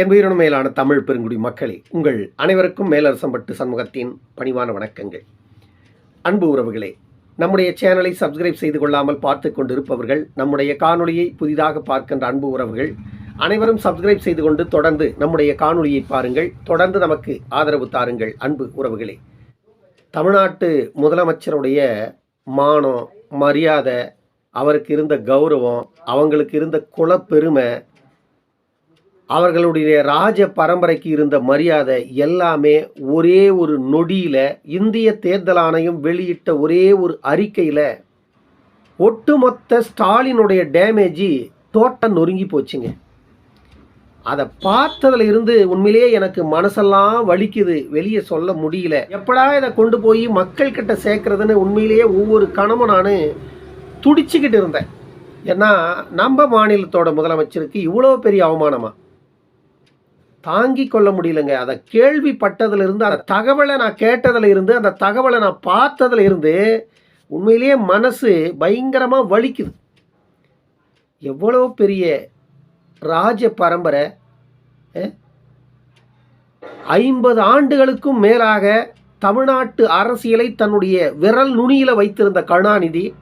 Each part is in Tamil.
என் உயிரினும் மேலான தமிழ் பெருங்குடி மக்களே உங்கள் அனைவருக்கும் மேலரசம்பட்டு சண்முகத்தின் பணிவான வணக்கங்கள். அன்பு உறவுகளே நம்முடைய சேனலை சப்ஸ்கிரைப் செய்து கொள்ளாமல் பார்த்து கொண்டிருப்பவர்கள் நம்முடைய காணொளியை புதிதாக பார்க்கின்ற அன்பு உறவுகள் அனைவரும் சப்ஸ்கிரைப் செய்து கொண்டு தொடர்ந்து நம்முடைய காணொளியை பாருங்கள் தொடர்ந்து நமக்கு ஆதரவு தாருங்கள் அன்பு உறவுகளே. தமிழ்நாட்டு முதலமைச்சருடைய மானம் மரியாதை அவருக்கு இருந்த கௌரவம் அவங்களுக்கு இருந்த குலப்பெருமை அவர்களுடைய ராஜ பரம்பரைக்கு இருந்த மரியாதை எல்லாமே ஒரே ஒரு நொடியில் இந்திய தேர்தல் ஆணையம் வெளியிட்ட ஒரே ஒரு அறிக்கையில் ஒட்டுமொத்த ஸ்டாலினுடைய டேமேஜி தோட்டம் நொறுங்கி போச்சுங்க. அதை பார்த்ததுல இருந்து உண்மையிலேயே எனக்கு மனசெல்லாம் வலிக்குது. வெளியே சொல்ல முடியல. எப்படா இதை கொண்டு போய் மக்கள் கிட்ட சேர்க்கறதுன்னு உண்மையிலேயே ஒவ்வொரு கணமும் நான் துடிச்சுக்கிட்டு இருந்தேன். ஏன்னா நம்ம மாநிலத்தோட முதலமைச்சருக்கு இவ்வளோ பெரிய அவமானமா? தாங்கி கொள்ள முடியலங்க. அதை கேள்விப்பட்டதுல இருந்து அந்த தகவலை நான் கேட்டதுல இருந்து அந்த தகவலை நான் பார்த்ததுல இருந்து உண்மையிலேயே மனசு பயங்கரமாக வலிக்குது. எவ்வளோ பெரிய ராஜ பரம்பரை ஐம்பது ஆண்டுகளுக்கும் மேலாக தமிழ்நாட்டு அரசியலை தன்னுடைய விரல் நுனியில் வைத்திருந்த கருணாநிதி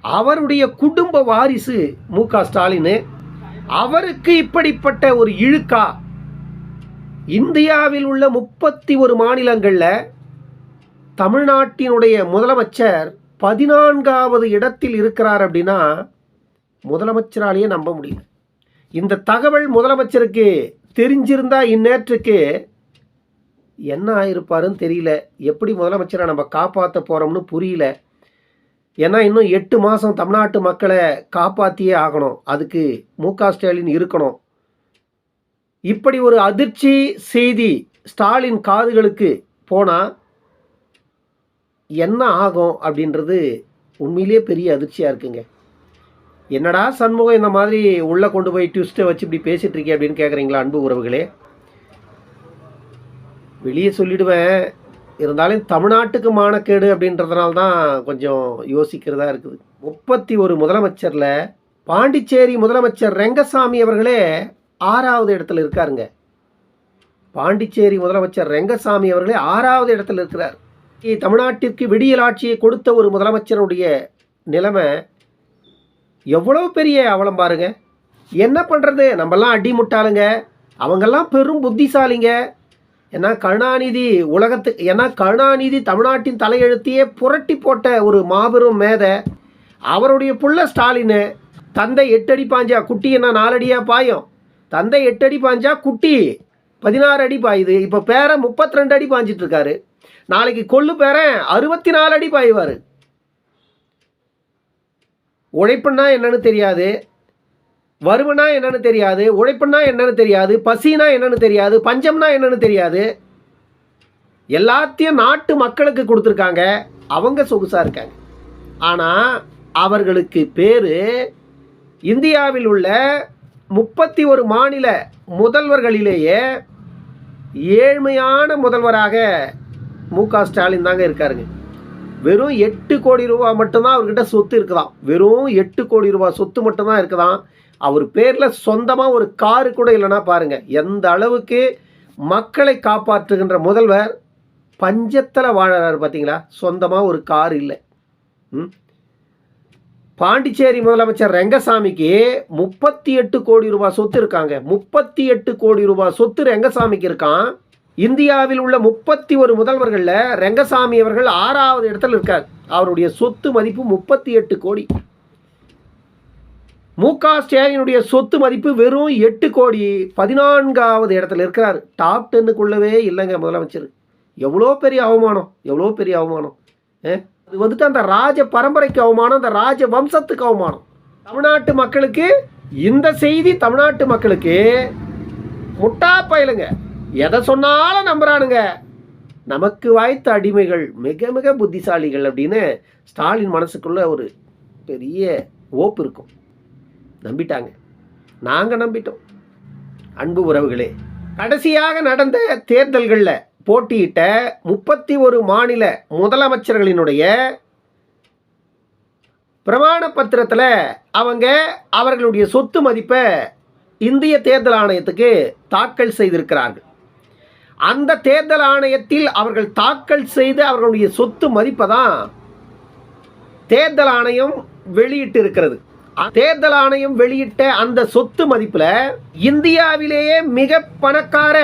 அவருடைய குடும்ப வாரிசு மு க ஸ்டாலின் அவருக்கு இப்படிப்பட்ட ஒரு இழுக்கா இந்தியாவில் உள்ள முப்பத்தி ஒரு மாநிலங்களில் தமிழ்நாட்டினுடைய முதலமைச்சர் பதினான்காவது இடத்தில் இருக்கிறார் அப்படின்னா முதலமைச்சராலேயே நம்ப முடியல. இந்த தகவல் முதலமைச்சருக்கு தெரிஞ்சிருந்தா இந்நேற்றுக்கு என்ன ஆயிருப்பாருன்னு தெரியல. எப்படி முதலமைச்சரை நம்ம காப்பாற்ற போகிறோம்னு புரியல. ஏன்னா இன்னும் எட்டு மாதம் தமிழ்நாட்டு மக்களை காப்பாற்றியே ஆகணும். அதுக்கு மு க ஸ்டாலின் இருக்கணும். இப்படி ஒரு அதிர்ச்சி செய்தி ஸ்டாலின் காதுகளுக்கு போனால் என்ன ஆகும் அப்படின்றது உண்மையிலேயே பெரிய அதிர்ச்சியாக இருக்குங்க. என்னடா சண்முகம் இந்த மாதிரி உள்ளே கொண்டு போய் ட்விஸ்ட்டை வச்சு இப்படி பேசிட்டு இருக்கே அப்படின்னு கேட்குறீங்களா அன்பு உறவுகளே? வெளியே சொல்லிடுவேன். இருந்தாலும் தமிழ்நாட்டுக்கு மானக்கேடு அப்படின்றதுனால தான் கொஞ்சம் யோசிக்கிறதா இருக்குது. முப்பத்தி ஒரு முதலமைச்சரில் பாண்டிச்சேரி முதலமைச்சர் ரெங்கசாமி அவர்களே ஆறாவது இடத்துல இருக்காருங்க. பாண்டிச்சேரி முதலமைச்சர் ரெங்கசாமி அவர்களே ஆறாவது இடத்துல இருக்கிறார். தமிழ்நாட்டிற்கு விடியல் ஆட்சியை கொடுத்த ஒரு முதலமைச்சருடைய நிலைமை எவ்வளோ பெரிய அவலம் பாருங்க. என்ன பண்ணுறது நம்மெல்லாம் அடி முட்டாளுங்க அவங்கெல்லாம் பெரும் புத்திசாலிங்க. ஏன்னா கருணாநிதி உலகத்து ஏன்னா கருணாநிதி தமிழ்நாட்டின் தலையெழுத்தையே புரட்டி போட்ட ஒரு மாபெரும் மேதை அவருடைய புள்ள ஸ்டாலின் தந்தை எட்டடி பாஞ்சா குட்டி என்ன நாலடியாக பாயும்? தந்தை எட்டு அடி பாஞ்சா குட்டி. பதினாறு அடி பாயுது இப்போ பேர முப்பத்தி ரெண்டு அடி பாஞ்சிட்டு இருக்காரு. நாளைக்கு கொள்ளு பேரன் அறுபத்தி நாலு அடி பாயுவார். உழைப்புன்னா என்னன்னு தெரியாது. வறுமைனா என்னன்னு தெரியாது. உழைப்புன்னா என்னன்னு தெரியாது. பசினா என்னன்னு தெரியாது. பஞ்சம்னா என்னன்னு தெரியாது. எல்லாத்தையும் நாட்டு மக்களுக்கு கொடுத்துருக்காங்க. அவங்க சொகுசாக இருக்காங்க. ஆனால் அவர்களுக்கு பேர் இந்தியாவில் உள்ள முப்பத்தி ஒரு மாநில முதல்வர்களிலேயே ஏழ்மையான முதல்வராக மு க ஸ்டாலின் தாங்க இருக்காருங்க. வெறும் எட்டு கோடி ரூபா மட்டும்தான் அவர்கிட்ட சொத்து இருக்குதாம். வெறும் எட்டு கோடி ரூபா சொத்து மட்டும்தான் இருக்குதான் அவர் பேரில் சொந்தமாக ஒரு காரு கூட இல்லைன்னா பாருங்கள் எந்த அளவுக்கு மக்களை காப்பாற்றுகின்ற முதல்வர் பஞ்சத்தில் வாழறாரு பார்த்தீங்களா சொந்தமாக ஒரு கார் இல்லை. ம்? பாண்டிச்சேரி முதலமைச்சர் ரெங்கசாமிக்கு முப்பத்தி எட்டு கோடி ரூபாய் சொத்து இருக்காங்க. முப்பத்தி எட்டு கோடி ரூபாய் சொத்து ரெங்கசாமிக்கு இருக்கான். இந்தியாவில் உள்ள முப்பத்தி ஒரு முதல்வர்களில் ரெங்கசாமி அவர்கள் ஆறாவது இடத்துல இருக்கார். அவருடைய சொத்து மதிப்பு முப்பத்தி எட்டு கோடி. மு க ஸ்டாலினுடைய சொத்து மதிப்பு வெறும் எட்டு கோடி. பதினான்காவது இடத்துல இருக்கிறார். டாப் டென்னுக்குள்ளவே இல்லைங்க முதலமைச்சர். எவ்வளோ பெரிய அவமானம்? எவ்வளோ பெரிய அவமானம்? ஏ? அது வந்துட்டு அந்த ராஜ பரம்பரைக்கு அவமானம் அந்த ராஜ வம்சத்துக்கு அவமானம். தமிழ்நாட்டு மக்களுக்கு இந்த செய்தி தமிழ்நாட்டு மக்களுக்கு முட்டா பயலுங்க. எதை சொன்னாலும் நம்புறானுங்க. நமக்கு வாய்த்த அடிமைகள் மிக மிக புத்திசாலிகள் அப்படின்னு ஸ்டாலின் மனசுக்குள்ள ஒரு பெரிய ஓப்பு இருக்கும். நம்பிட்டாங்க. நாங்கள் நம்பிட்டோம். அன்பு உறவுகளே கடைசியாக நடந்த தேர்தல்களில் போட்டியிட்ட முப்பத்தி ஒரு மாநில முதலமைச்சர்களினுடைய பிரமாண பத்திரத்தில் அவங்க அவர்களுடைய சொத்து மதிப்பை இந்திய தேர்தல் ஆணையத்துக்கு தாக்கல் செய்திருக்கிறார்கள். அந்த தேர்தல் ஆணையத்தில் அவர்கள் தாக்கல் செய்த அவர்களுடைய சொத்து மதிப்பை தான் தேர்தல் ஆணையம் வெளியிட்டு இருக்கிறது தேர்தல் ஆணையம் வெளியிட்ட அந்த சொத்து மதிப்பில் இந்தியாவிலேயே மிக பணக்கார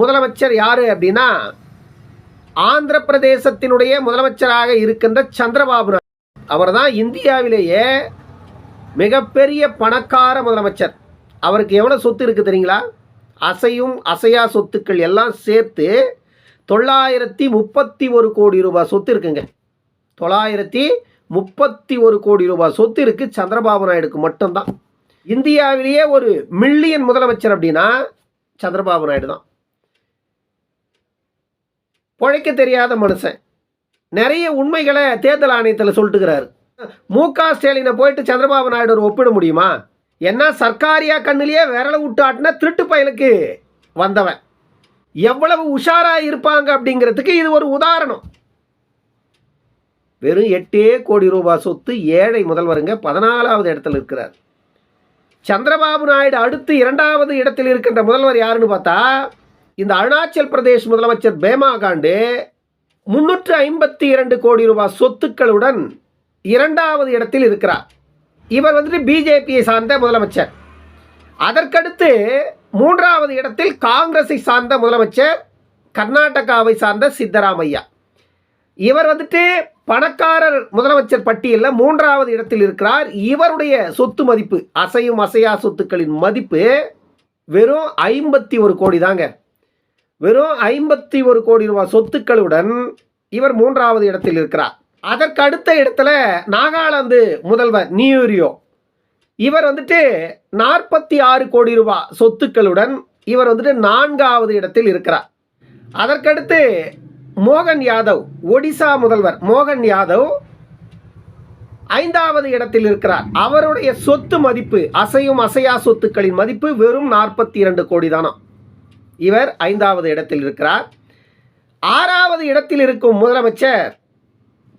முதலமைச்சர் யாரு அப்படின்னா ஆந்திர பிரதேசத்தினுடைய முதலமைச்சராக இருக்கின்ற சந்திரபாபு நாயுடு. அவர் தான் இந்தியாவிலேயே மிகப்பெரிய பணக்கார முதலமைச்சர். அவருக்கு எவ்வளோ சொத்து இருக்குது தெரியுங்களா? அசையும் அசையா சொத்துக்கள் எல்லாம் சேர்த்து தொள்ளாயிரத்தி முப்பத்தி ஒரு கோடி ரூபாய் சொத்து இருக்குங்க. தொள்ளாயிரத்தி முப்பத்தி ஒரு கோடி ரூபாய் சொத்து இருக்கு சந்திரபாபு நாயுடுக்கு மட்டும்தான். இந்தியாவிலேயே ஒரு மில்லியன் முதலமைச்சர் அப்படின்னா சந்திரபாபு நாயுடு தான். பிழைக்க தெரியாத மனுஷன். நிறைய உண்மைகளை தேர்தல் ஆணையத்தில் சொல்லிட்டுக்கிறாரு. மு க ஸ்டாலினை போயிட்டு சந்திரபாபு நாயுடு ஒப்பிட முடியுமா? என்ன சர்க்காரியா கண்ணிலேயே விரல விட்டு ஆட்டின திருட்டு பயலுக்கு வந்தவன். எவ்வளவு உஷாராக இருப்பாங்க அப்படிங்கிறதுக்கு இது ஒரு உதாரணம். வெறும் எட்டே கோடி ரூபாய் சொத்து ஏழை முதல்வருங்க பதினாலாவது இடத்துல இருக்கிறார். சந்திரபாபு நாயுடு அடுத்து இரண்டாவது இடத்தில் இருக்கின்ற முதல்வர் யாருன்னு பார்த்தா இந்த அருணாச்சல் பிரதேஷ் முதலமைச்சர் பேமா காண்டு முன்னூற்று ஐம்பத்தி இரண்டு கோடி ரூபாய் சொத்துக்களுடன் இரண்டாவது இடத்தில் இருக்கிறார். இவர் வந்துட்டு பிஜேபியை சார்ந்த முதலமைச்சர். அதற்கடுத்து மூன்றாவது இடத்தில் காங்கிரஸை சார்ந்த முதலமைச்சர் கர்நாடகாவை சார்ந்த சித்தராமையா. இவர் வந்துட்டு பணக்காரர் முதலமைச்சர் பட்டியலில் மூன்றாவது இடத்தில் இருக்கிறார். இவருடைய சொத்து மதிப்பு அசையும் அசையா சொத்துக்களின் மதிப்பு வெறும் ஐம்பத்தி ஒரு கோடி தாங்க. வெறும் ஐம்பத்தி ஒரு கோடி ரூபாய் சொத்துக்களுடன் இவர் மூன்றாவது இடத்தில் இருக்கிறார். அதற்கு அடுத்த இடத்துல நாகாலாந்து முதல்வர் நியூரியோ. இவர் வந்துட்டு நாற்பத்தி ஆறு கோடி ரூபாய் சொத்துக்களுடன் இவர் வந்துட்டு நான்காவது இடத்தில் இருக்கிறார். அதற்கடுத்து மோகன் யாதவ் ஒடிசா முதல்வர் மோகன் யாதவ் ஐந்தாவது இடத்தில் இருக்கிறார். அவருடைய சொத்து மதிப்பு அசையும் அசையா சொத்துக்களின் மதிப்பு வெறும் நாற்பத்தி இரண்டு கோடி தானாம் இவர் ஐந்தாவது இடத்தில் இருக்கிறார். ஆறாவது இடத்தில் இருக்கும் முதலமைச்சர்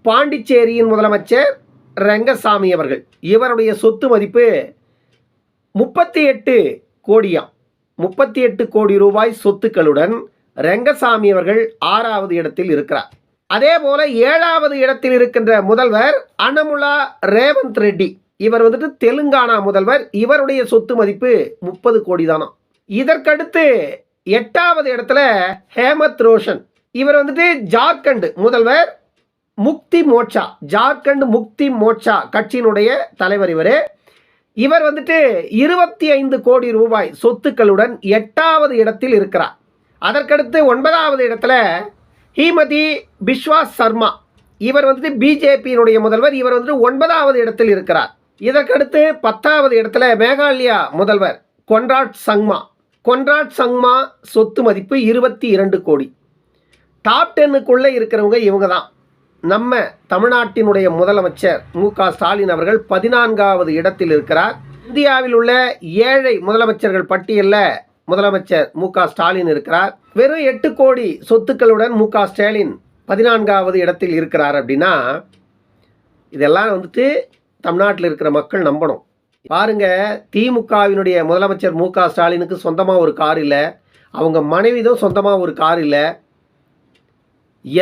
பாண்டிச்சேரியின் முதலமைச்சர் ரங்கசாமி அவர்கள். இவருடைய சொத்து மதிப்பு முப்பத்தி எட்டு கோடியாம். முப்பத்தி எட்டு கோடி ரூபாய் சொத்துக்களுடன் ரெங்கசாமி அவர்கள் ஆறாவது இடத்தில் இருக்கிறார். அதே போல ஏழாவது இடத்தில் இருக்கின்ற முதல்வர் அனமுலா ரேவந்த் ரெட்டி. இவர் வந்துட்டு தெலுங்கானா முதல்வர். இவருடைய சொத்து மதிப்பு முப்பது கோடி தானாம் இதற்கடுத்து எட்டாவது இடத்துல ஹேமத் ரோஷன். இவர் வந்துட்டு ஜார்க்கண்ட் முதல்வர் முக்தி மோட்சா ஜார்க்கண்ட் முக்தி மோட்சா கட்சியினுடைய தலைவர் இவர். இவர் வந்துட்டு இருபத்தி ஐந்து கோடி ரூபாய் சொத்துக்களுடன் எட்டாவது இடத்தில் இருக்கிறார். அதற்கடுத்து ஒன்பதாவது இடத்துல ஹீமதி பிஸ்வாஸ் சர்மா. இவர் வந்துட்டு பிஜேபியினுடைய முதல்வர். இவர் வந்துட்டு ஒன்பதாவது இடத்தில் இருக்கிறார். இதற்கடுத்து பத்தாவது இடத்துல மேகாலயா முதல்வர் கொன்ராட் சங்மா. கொன்ராட் சங்மா சொத்து மதிப்பு இருபத்தி இரண்டு கோடி. டாப் டென்னுக்குள்ளே இருக்கிறவங்க இவங்க தான் நம்ம தமிழ்நாட்டினுடைய முதலமைச்சர் மு க ஸ்டாலின் அவர்கள் பதினான்காவது இடத்தில் இருக்கிறார். இந்தியாவில் உள்ள ஏழை முதலமைச்சர்கள் பட்டியலில் முதலமைச்சர் மு ஸ்டாலின் இருக்கிறார். வெறும் எட்டு கோடி சொத்துக்களுடன் மு ஸ்டாலின் பதினான்காவது இடத்தில் இருக்கிறார் அப்படின்னா இதெல்லாம் வந்துட்டு தமிழ்நாட்டில் இருக்கிற மக்கள் நம்பணும். பாருங்க திமுகவினுடைய முதலமைச்சர் மு ஸ்டாலினுக்கு சொந்தமாக ஒரு கார் இல்லை. அவங்க மனைவிதும் சொந்தமாக ஒரு கார் இல்லை.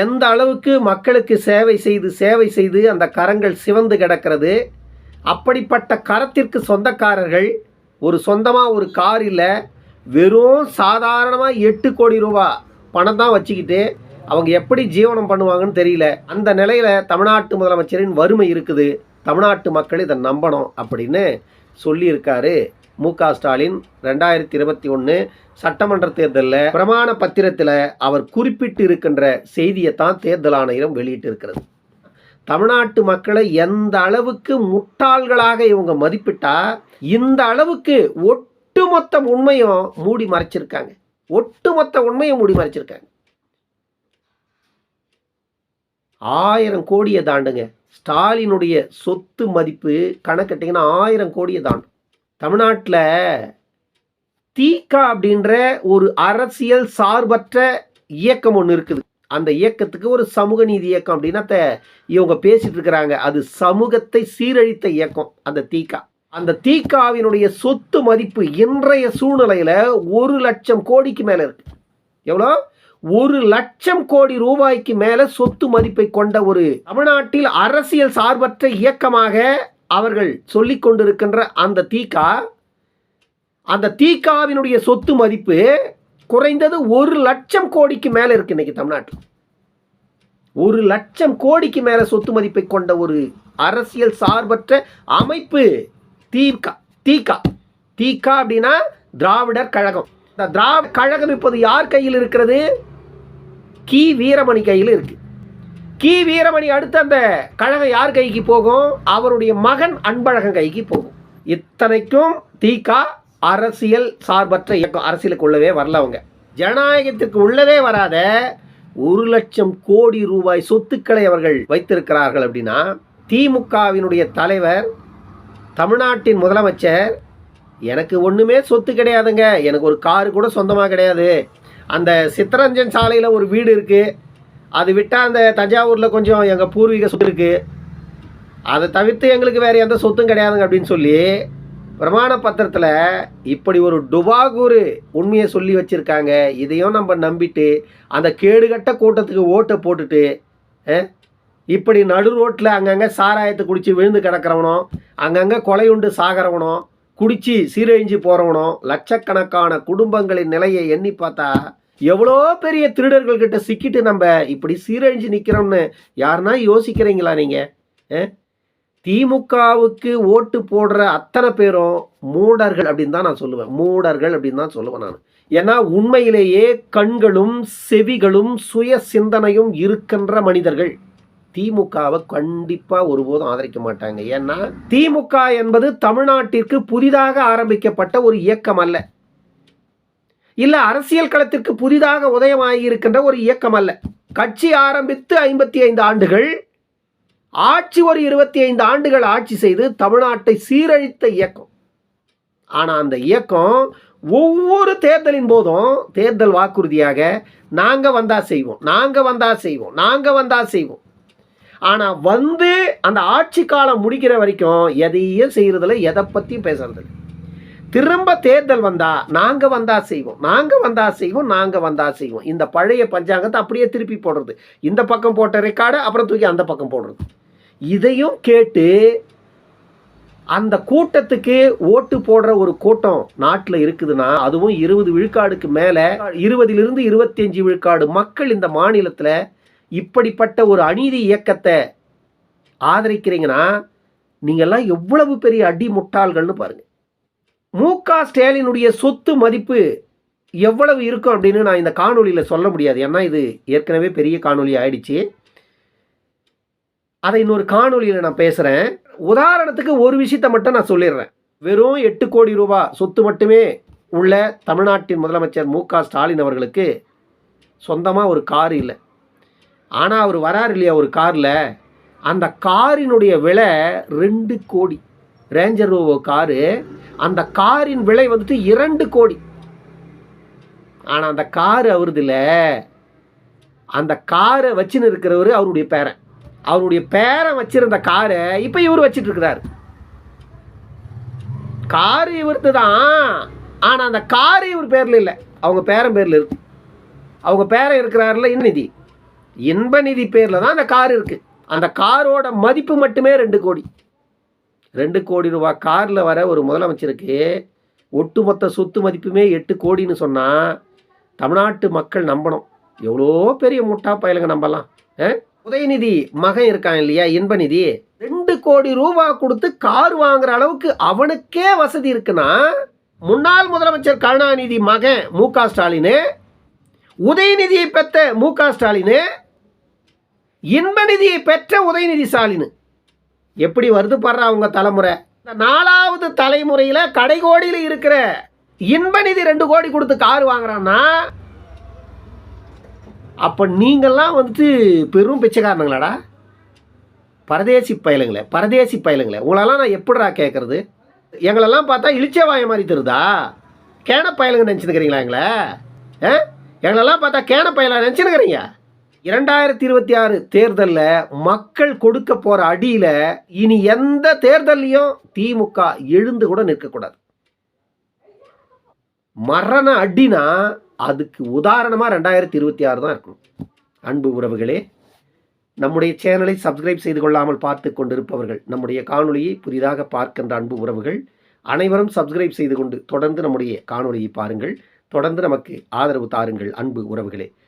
எந்த அளவுக்கு மக்களுக்கு சேவை செய்து சேவை செய்து அந்த கரங்கள் சிவந்து கிடக்கிறது அப்படிப்பட்ட கரத்திற்கு சொந்தக்காரர்கள் ஒரு சொந்தமாக ஒரு கார் இல்லை வெறும் சாதாரணமாக எட்டு கோடி ரூபா பணம் தான் வச்சுக்கிட்டு அவங்க எப்படி ஜீவனம் பண்ணுவாங்கன்னு தெரியல. அந்த நிலையில் தமிழ்நாட்டு முதலமைச்சரின் வறுமை இருக்குது. தமிழ்நாட்டு மக்கள் இதை நம்பணும் அப்படின்னு சொல்லியிருக்காரு மு க ஸ்டாலின் ரெண்டாயிரத்தி இருபத்தி ஒன்று சட்டமன்ற தேர்தலில் பிரமாண பத்திரத்தில் அவர் குறிப்பிட்டு இருக்கின்ற செய்தியை தான் தேர்தல் ஆணையம் வெளியிட்டு இருக்கிறது தமிழ்நாட்டு மக்களை எந்த அளவுக்கு முட்டாள்களாக இவங்க மதிப்பிட்டா இந்த அளவுக்கு ஒட்டுமொத்த உண்மையும் மூடி மறைச்சிருக்காங்க. ஒட்டுமொத்த உண்மையை மூடி மறைச்சிருக்காங்க. ஆயிரம் கோடியை தாண்டுங்க. ஸ்டாலினுடைய சொத்து மதிப்பு கணக்கிட்டிங்கன்னா ஆயிரம் கோடியை தாண்டும். தமிழ்நாட்டில் தீகா அப்படின்ற ஒரு அரசியல் சார்பற்ற இயக்கம் ஒன்று இருக்குது. அந்த இயக்கத்துக்கு ஒரு சமூக நீதி இயக்கம் அப்படின்னா த- இவங்க பேசிட்டு இருக்கிறாங்க. அது சமூகத்தை சீரழித்த இயக்கம் அந்த தீகா அந்த தீகாவினுடைய சொத்து மதிப்பு இன்றைய சூழ்நிலையில் ஒரு லட்சம் கோடிக்கு மேலே இருக்கு. எவ்வளோ? ஒரு லட்சம் கோடி ரூபாய்க்கு மேலே சொத்து மதிப்பை கொண்ட ஒரு தமிழ்நாட்டில் அரசியல் சார்பற்ற இயக்கமாக அவர்கள் சொல்லிக் கொண்டிருக்கின்ற அந்த தீகா அந்த தீகாவினுடைய சொத்து மதிப்பு குறைந்தது ஒரு லட்சம் கோடிக்கு மேலே இருக்கு இன்னைக்கு தமிழ்நாட்டில். ஒரு லட்சம் கோடிக்கு மேலே சொத்து மதிப்பை கொண்ட ஒரு அரசியல் சார்பற்ற அமைப்பு தீக்கா. தீகா தீகா அப்படின்னா திராவிடர் கழகம். இந்த திராவிட கழகம் இப்போது யார் கையில் இருக்கிறது? கி. வீரமணி கையில் இருக்கு. கி. வீரமணி அடுத்து அந்த கழகம் யார் கைக்கு போகும்? அவருடைய மகன் அன்பழகன் கைக்கு போகும். இத்தனைக்கும் தீகா அரசியல் சார்பற்ற இயக்கம். அரசியலுக்கு உள்ளவே வரல அவங்க. ஜனநாயகத்துக்கு உள்ளவே வராத ஒரு லட்சம் கோடி ரூபாய் சொத்துக்களை அவர்கள் வைத்திருக்கிறார்கள் அப்படின்னா திமுகவினுடைய தலைவர் தமிழ்நாட்டின் முதலமைச்சர் எனக்கு ஒன்றுமே சொத்து கிடையாதுங்க. எனக்கு ஒரு காரு கூட சொந்தமாக கிடையாது. அந்த சித்தரஞ்சன் சாலையில் ஒரு வீடு இருக்குது அது விட்டால் அந்த தஞ்சாவூரில் கொஞ்சம் எங்கள் பூர்வீக சொத்து இருக்குது அதை தவிர்த்து எங்களுக்கு வேறு எந்த சொத்தும் கிடையாதுங்க அப்படின்னு சொல்லி பிரமாண பத்திரத்தில் இப்படி ஒரு டுபாகூர் உண்மையை சொல்லி வச்சுருக்காங்க. இதையும் நம்ம நம்பிட்டு அந்த கேடுகட்ட கூட்டத்துக்கு ஓட்டை போட்டுட்டு இப்படி நடு ரோட்டில் அங்கங்கே சாராயத்தை குடித்து விழுந்து கிடக்கிறவனும் அங்கங்கே கொலையுண்டு சாகிறவனும் குடித்து சீரழிஞ்சு போகிறவனும் லட்சக்கணக்கான குடும்பங்களின் நிலையை எண்ணி பார்த்தா எவ்வளோ பெரிய திருடர்கள்கிட்ட சிக்கிட்டு நம்ம இப்படி சீரழிஞ்சு நிற்கிறோம்னு யாருன்னா யோசிக்கிறீங்களா நீங்கள் திமுகவுக்கு ஓட்டு போடுற அத்தனை பேரும் மூடர்கள் அப்படின்னு தான் நான் சொல்லுவேன். மூடர்கள் அப்படின்னு தான் சொல்லுவேன் நான். ஏன்னா உண்மையிலேயே கண்களும் செவிகளும் சுய சிந்தனையும் இருக்கின்ற மனிதர்கள். திமுகவை கண்டிப்பாக ஒருபோதும் ஆதரிக்க மாட்டாங்க. ஏன்னா திமுக என்பது தமிழ்நாட்டிற்கு புதிதாக ஆரம்பிக்கப்பட்ட ஒரு இயக்கம் அல்ல. இல்லை அரசியல் களத்திற்கு புதிதாக உதயமாகியிருக்கின்ற ஒரு இயக்கம் அல்ல. கட்சி ஆரம்பித்து ஐம்பத்தி ஐந்து ஆண்டுகள் ஆட்சி ஒரு இருபத்தி ஐந்து ஆண்டுகள் ஆட்சி செய்து தமிழ்நாட்டை சீரழித்த இயக்கம். ஆனால் அந்த இயக்கம் ஒவ்வொரு தேர்தலின் போதும் தேர்தல் வாக்குறுதியாக நாங்கள் வந்தா செய்வோம் நாங்கள் வந்தா செய்வோம் நாங்கள் வந்தா செய்வோம். ஆனால் வந்து அந்த ஆட்சி காலம் முடிக்கிற வரைக்கும் எதையும் செய்கிறதில்ல எதை பற்றியும் பேசுறதில்ல. திரும்ப தேர்தல் வந்தால் நாங்கள் வந்தால் செய்வோம் நாங்கள் வந்தால் செய்வோம் நாங்கள் வந்தால் செய்வோம். இந்த பழைய பஞ்சாங்கத்தை அப்படியே திருப்பி போடுறது. இந்த பக்கம் போட்ட ரெக்கார்டு அப்புறம் தூக்கி அந்த பக்கம் போடுறது. இதையும் கேட்டு அந்த கூட்டத்துக்கு ஓட்டு போடுற ஒரு கூட்டம் நாட்டில் இருக்குதுன்னா அதுவும் இருபது விழுக்காடுக்கு மேலே இருபதிலிருந்து இருபத்தஞ்சு விழுக்காடு மக்கள் இந்த மாநிலத்தில் இப்படிப்பட்ட ஒரு அநீதி இயக்கத்தை ஆதரிக்கிறீங்கன்னா நீங்கள்லாம் எவ்வளவு பெரிய அடி முட்டாள்கள்னு பாருங்கள் மு க ஸ்டாலினுடைய சொத்து மதிப்பு எவ்வளவு இருக்கும் அப்படின்னு நான் இந்த காணொலியில் சொல்ல முடியாது. ஏன்னா இது ஏற்கனவே பெரிய காணொலி ஆயிடுச்சு. அதை இன்னொரு காணொலியில் நான் பேசுகிறேன் உதாரணத்துக்கு ஒரு விஷயத்தை மட்டும் நான் சொல்லிடுறேன். வெறும் எட்டு கோடி ரூபா சொத்து மட்டுமே உள்ள தமிழ்நாட்டின் முதலமைச்சர் மு க ஸ்டாலின் அவர்களுக்கு சொந்தமாக ஒரு கார் இல்லை. ஆனால் அவர் வரார் இல்லையா ஒரு காரில்? அந்த காரினுடைய விலை ரெண்டு கோடி. ரேஞ்சர் ரோவோ காரு அந்த காரின் விலை வந்துட்டு இரண்டு கோடி. ஆனால் அந்த காரு அவருது இல்லை. அந்த காரை வச்சுன்னு இருக்கிறவர் அவருடைய பேரன். அவருடைய பேரன் வச்சிருந்த காரை இப்போ இவர் வச்சிட்டு இருக்கிறார். காரு இவருது தான். ஆனால் அந்த காரு இவர் பேரில் இல்லை. அவங்க பேரன் பேரில் இருக்கு. அவங்க பேரன் இருக்கிறாருல இன்னிதி. இன்ப நிதி பேரில் தான் அந்த கார் இருக்குது அந்த காரோட மதிப்பு மட்டுமே ரெண்டு கோடி. ரெண்டு கோடி ரூபா காரில் வர ஒரு முதலமைச்சருக்கு ஒட்டுமொத்த சொத்து மதிப்புமே எட்டு கோடின்னு சொன்னால் தமிழ்நாட்டு மக்கள் நம்பணும். எவ்வளோ பெரிய முட்டா பயலுங்க நம்பலாம். ஆ? உதயநிதி மகன் இருக்கான் இல்லையா இன்பநிதி? ரெண்டு கோடி ரூபா கொடுத்து கார் வாங்குற அளவுக்கு அவனுக்கே வசதி இருக்குன்னா முன்னாள் முதலமைச்சர் கருணாநிதி மகன் மு க ஸ்டாலின் உதயநிதியை பெற்ற மு க ஸ்டாலின் இன்பநிதியை பெற்ற உதயநிதி ஸ்டாலின் எப்படி வருது பாடுற அவங்க தலைமுறை? இந்த நாலாவது தலைமுறையில் கடைகோடியில் இருக்கிற இன்பநிதி ரெண்டு கோடி கொடுத்து கார் வாங்குறான்னா அப்போ நீங்கள்லாம் வந்துட்டு பெரும் பிச்சைக்காரனுங்களாடா. பரதேசி பயலுங்களே பரதேசி பயலுங்களே உங்களெல்லாம் நான் எப்படிடா கேட்குறது எங்களெல்லாம் பார்த்தா இளிச்சவாய மாதிரி தருதா கேன பயலுங்க நினச்சிருக்கிறீங்களா எங்களை? ஆ? எங்களெல்லாம் பார்த்தா கேன பயலாக நினச்சிருக்கிறீங்க இரண்டாயிரத்தி இருபத்தி ஆறு தேர்தலில் மக்கள் கொடுக்க போகிற அடியில் இனி எந்த தேர்தல்லையும் திமுக எழுந்து கூட நிற்கக்கூடாது மரண அடினா அதுக்கு உதாரணமாக ரெண்டாயிரத்தி இருபத்தி ஆறு தான் இருக்கணும். அன்பு உறவுகளே நம்முடைய சேனலை சப்ஸ்கிரைப் செய்து கொள்ளாமல் பார்த்து கொண்டிருப்பவர்கள் நம்முடைய காணொலியை புதிதாக பார்க்கின்ற அன்பு உறவுகள் அனைவரும் சப்ஸ்கிரைப் செய்து கொண்டு தொடர்ந்து நம்முடைய காணொலியை பாருங்கள். தொடர்ந்து நமக்கு ஆதரவு தாருங்கள் அன்பு உறவுகளே.